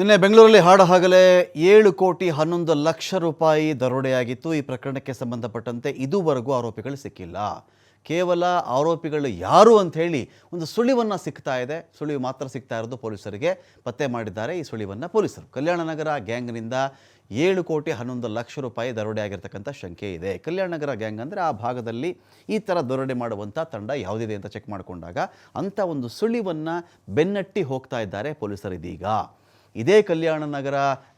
ನಿನ್ನೆ ಬೆಂಗಳೂರಲ್ಲಿ ಹಾಡ ಹಾಗಲೇ ಏಳು ಕೋಟಿ ಹನ್ನೊಂದು ಲಕ್ಷ ರೂಪಾಯಿ ದರೋಡೆಯಾಗಿತ್ತು. ಈ ಪ್ರಕರಣಕ್ಕೆ ಸಂಬಂಧಪಟ್ಟಂತೆ ಇದುವರೆಗೂ ಆರೋಪಿಗಳು ಸಿಕ್ಕಿಲ್ಲ. ಕೇವಲ ಆರೋಪಿಗಳು ಯಾರು ಅಂತ ಹೇಳಿ ಒಂದು ಸುಳಿವನ್ನು ಸಿಗ್ತಾ ಇದೆ. ಸುಳಿವು ಮಾತ್ರ ಸಿಗ್ತಾ ಇರೋದು ಪೊಲೀಸರಿಗೆ. ಪತ್ತೆ ಮಾಡಿದ್ದಾರೆ ಈ ಸುಳಿವನ್ನು ಪೊಲೀಸರು. ಕಲ್ಯಾಣ ನಗರ ಗ್ಯಾಂಗ್ನಿಂದ ಏಳು ಕೋಟಿ ಹನ್ನೊಂದು ಲಕ್ಷ ರೂಪಾಯಿ ದರೋಡೆ ಆಗಿರ್ತಕ್ಕಂಥ ಶಂಕೆ ಇದೆ. ಕಲ್ಯಾಣ ನಗರ ಗ್ಯಾಂಗ್ ಅಂದರೆ ಆ ಭಾಗದಲ್ಲಿ ಈ ಥರ ದರೋಡೆ ಮಾಡುವಂಥ ತಂಡ ಯಾವುದಿದೆ ಅಂತ ಚೆಕ್ ಮಾಡಿಕೊಂಡಾಗ ಅಂಥ ಒಂದು ಸುಳಿವನ್ನು ಬೆನ್ನಟ್ಟಿ ಹೋಗ್ತಾ ಇದ್ದಾರೆ ಪೊಲೀಸರು ಇದೀಗ. ಇದೇ ಕಲ್ಯಾಣ ನಗರ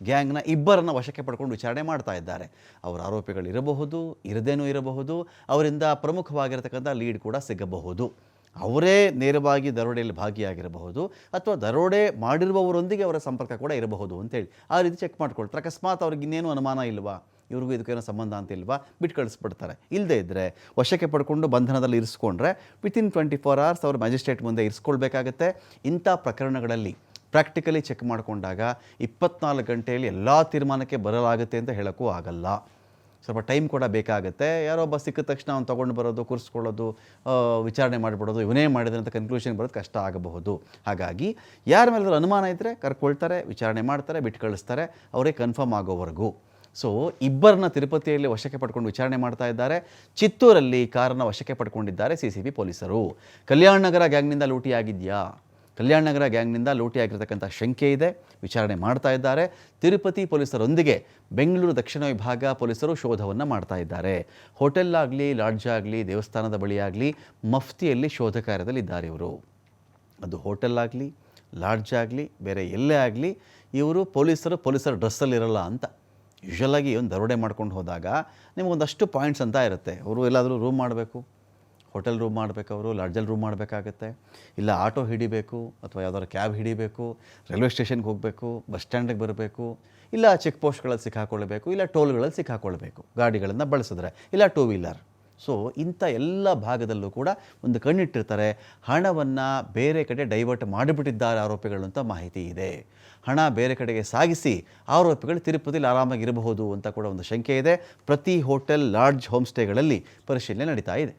ಗ್ಯಾಂಗ್ನ ಇಬ್ಬರನ್ನು ವಶಕ್ಕೆ ಪಡ್ಕೊಂಡು ವಿಚಾರಣೆ ಮಾಡ್ತಾ ಇದ್ದಾರೆ. ಅವರ ಆರೋಪಿಗಳು ಇರಬಹುದು, ಇರದೇನೂ ಇರಬಹುದು, ಅವರಿಂದ ಪ್ರಮುಖವಾಗಿರತಕ್ಕಂಥ ಲೀಡ್ ಕೂಡ ಸಿಗಬಹುದು. ಅವರೇ ನೇರವಾಗಿ ದರೋಡೆಯಲ್ಲಿ ಭಾಗಿಯಾಗಿರಬಹುದು ಅಥವಾ ದರೋಡೆ ಮಾಡಿರುವವರೊಂದಿಗೆ ಅವರ ಸಂಪರ್ಕ ಕೂಡ ಇರಬಹುದು ಅಂತೇಳಿ ಆ ರೀತಿ ಚೆಕ್ ಮಾಡ್ಕೊಳ್ತಾರೆ. ಅಕಸ್ಮಾತ್ ಅವ್ರಿಗೆ ಇನ್ನೇನು ಅನುಮಾನ ಇಲ್ವಾ? ಇವ್ರಿಗೂ ಇದಕ್ಕೇನೋ ಸಂಬಂಧ ಅಂತ ಇಲ್ವಾ? ಬಿಟ್ಟು ಕಳಿಸ್ಬಿಡ್ತಾರೆ ಇಲ್ಲದೇ ಇದ್ದರೆ ವಶಕ್ಕೆ ಪಡ್ಕೊಂಡು ಬಂಧನದಲ್ಲಿ ಇರಿಸ್ಕೊಂಡ್ರೆ ವಿತಿನ್ ಟ್ವೆಂಟಿ ಫೋರ್ ಅವರ್ಸ್ ಅವರು ಮ್ಯಾಜಿಸ್ಟ್ರೇಟ್ ಮುಂದೆ ಇರಿಸ್ಕೊಳ್ಬೇಕಾಗತ್ತೆ. ಇಂಥ ಪ್ರಕರಣಗಳಲ್ಲಿ ಪ್ರಾಕ್ಟಿಕಲಿ ಚೆಕ್ ಮಾಡಿಕೊಂಡಾಗ ಇಪ್ಪತ್ನಾಲ್ಕು ಗಂಟೆಯಲ್ಲಿ ಎಲ್ಲ ತೀರ್ಮಾನಕ್ಕೆ ಬರಲಾಗುತ್ತೆ ಅಂತ ಹೇಳೋಕ್ಕೂ ಆಗಲ್ಲ. ಸ್ವಲ್ಪ ಟೈಮ್ ಕೂಡ ಬೇಕಾಗುತ್ತೆ. ಯಾರೋ ಒಬ್ಬ ಸಿಕ್ಕಿದ ತಕ್ಷಣ ಅವ್ನು ತೊಗೊಂಡು ಬರೋದು, ಕೂರಿಸ್ಕೊಳ್ಳೋದು ವಿಚಾರಣೆ ಮಾಡಿಬಿಡೋದು, ಇವನೇ ಮಾಡಿದ್ರೆ ಅಂತ ಕನ್ಕ್ಲೂಷನ್ ಬರೋದು ಕಷ್ಟ ಆಗಬಹುದು. ಹಾಗಾಗಿ ಯಾರ ಮೇಲೆ ಅನುಮಾನ ಇದ್ದರೆ ಕರ್ಕೊಳ್ತಾರೆ, ವಿಚಾರಣೆ ಮಾಡ್ತಾರೆ, ಬಿಟ್ಟು ಕಳಿಸ್ತಾರೆ, ಅವರೇ ಕನ್ಫರ್ಮ್ ಆಗೋವರೆಗೂ. ಸೊ ಇಬ್ಬರನ್ನ ತಿರುಪತಿಯಲ್ಲಿ ವಶಕ್ಕೆ ಪಡ್ಕೊಂಡು ವಿಚಾರಣೆ ಮಾಡ್ತಾ ಇದ್ದಾರೆ. ಚಿತ್ತೂರಲ್ಲಿ ಕಾರನ್ನು ವಶಕ್ಕೆ ಪಡ್ಕೊಂಡಿದ್ದಾರೆ ಸಿ ಸಿ ಬಿ ಪೊಲೀಸರು. ಕಲ್ಯಾಣ ನಗರ ಗ್ಯಾಂಗ್ನಿಂದ ಲೂಟಿಯಾಗಿದೆಯಾ? ಕಲ್ಯಾಣ ನಗರ ಗ್ಯಾಂಗ್ನಿಂದ ಲೂಟಿಯಾಗಿರ್ತಕ್ಕಂಥ ಶಂಕೆ ಇದೆ. ವಿಚಾರಣೆ ಮಾಡ್ತಾ ಇದ್ದಾರೆ. ತಿರುಪತಿ ಪೊಲೀಸರೊಂದಿಗೆ ಬೆಂಗಳೂರು ದಕ್ಷಿಣ ವಿಭಾಗ ಪೊಲೀಸರು ಶೋಧವನ್ನು ಮಾಡ್ತಾ ಇದ್ದಾರೆ. ಹೋಟೆಲ್ ಆಗಲಿ, ಲಾಡ್ಜ್ ಆಗಲಿ, ದೇವಸ್ಥಾನದ ಬಳಿಯಾಗಲಿ ಮಫ್ತಿಯಲ್ಲಿ ಶೋಧ ಕಾರ್ಯದಲ್ಲಿ ಇದ್ದಾರೆ ಇವರು. ಅದು ಹೋಟೆಲ್ ಆಗಲಿ, ಲಾಡ್ಜ್ ಆಗಲಿ, ಬೇರೆ ಎಲ್ಲೇ ಆಗಲಿ ಇವರು ಪೊಲೀಸರು ಪೊಲೀಸರ ಡ್ರೆಸ್ಸಲ್ಲಿರಲ್ಲ ಅಂತ ಯೂಶ್ವಲಾಗಿ ಒಂದು ದರೋಡೆ ಮಾಡ್ಕೊಂಡು ಹೋದಾಗ ನಿಮಗೊಂದಷ್ಟು ಪಾಯಿಂಟ್ಸ್ ಅಂತ ಇರುತ್ತೆ. ಅವರು ಎಲ್ಲಾದರೂ ರೂಮ್ ಮಾಡಬೇಕು. ಹೋಟೆಲ್ ರೂಮ್ ಮಾಡಬೇಕವರು, ಲಾಡ್ಜಲ್ಲಿ ರೂಮ್ ಮಾಡಬೇಕಾಗತ್ತೆ. ಇಲ್ಲ ಆಟೋ ಹಿಡಿಬೇಕು ಅಥವಾ ಯಾವ್ದಾದ್ರು ಕ್ಯಾಬ್ ಹಿಡಿಬೇಕು, ರೈಲ್ವೆ ಸ್ಟೇಷನ್ಗೆ ಹೋಗಬೇಕು, ಬಸ್ ಸ್ಟ್ಯಾಂಡಿಗೆ ಬರಬೇಕು, ಇಲ್ಲ ಚೆಕ್ ಪೋಸ್ಟ್ಗಳಲ್ಲಿ ಸಿಕ್ಕಾಕೊಳ್ಬೇಕು ಇಲ್ಲ ಟೋಲ್ಗಳಲ್ಲಿ ಸಿಕ್ಕಾಕೊಳ್ಬೇಕು ಗಾಡಿಗಳನ್ನು ಬಳಸಿದ್ರೆ, ಇಲ್ಲ ಟೂ ವೀಲರ್ ಸೊ ಇಂಥ ಎಲ್ಲ ಭಾಗದಲ್ಲೂ ಕೂಡ ಒಂದು ಕಣ್ಣಿಟ್ಟಿರ್ತಾರೆ, ಹಣವನ್ನು ಬೇರೆ ಕಡೆ ಡೈವರ್ಟ್ ಮಾಡಿಬಿಟ್ಟಿದ್ದಾರೆ ಆರೋಪಿಗಳು ಅಂತ ಮಾಹಿತಿ ಇದೆ. ಹಣ ಬೇರೆ ಕಡೆಗೆ ಸಾಗಿಸಿ ಆರೋಪಿಗಳು ತಿರುಪತಿಲಿ ಆರಾಮಾಗಿರಬಹುದು ಅಂತ ಕೂಡ ಒಂದು ಶಂಕೆ ಇದೆ. ಪ್ರತಿ ಹೋಟೆಲ್, ಲಾಡ್ಜ್ ಹೋಮ್ ಸ್ಟೇಗಳಲ್ಲಿ ಪರಿಶೀಲನೆ ನಡೀತಾ ಇದೆ.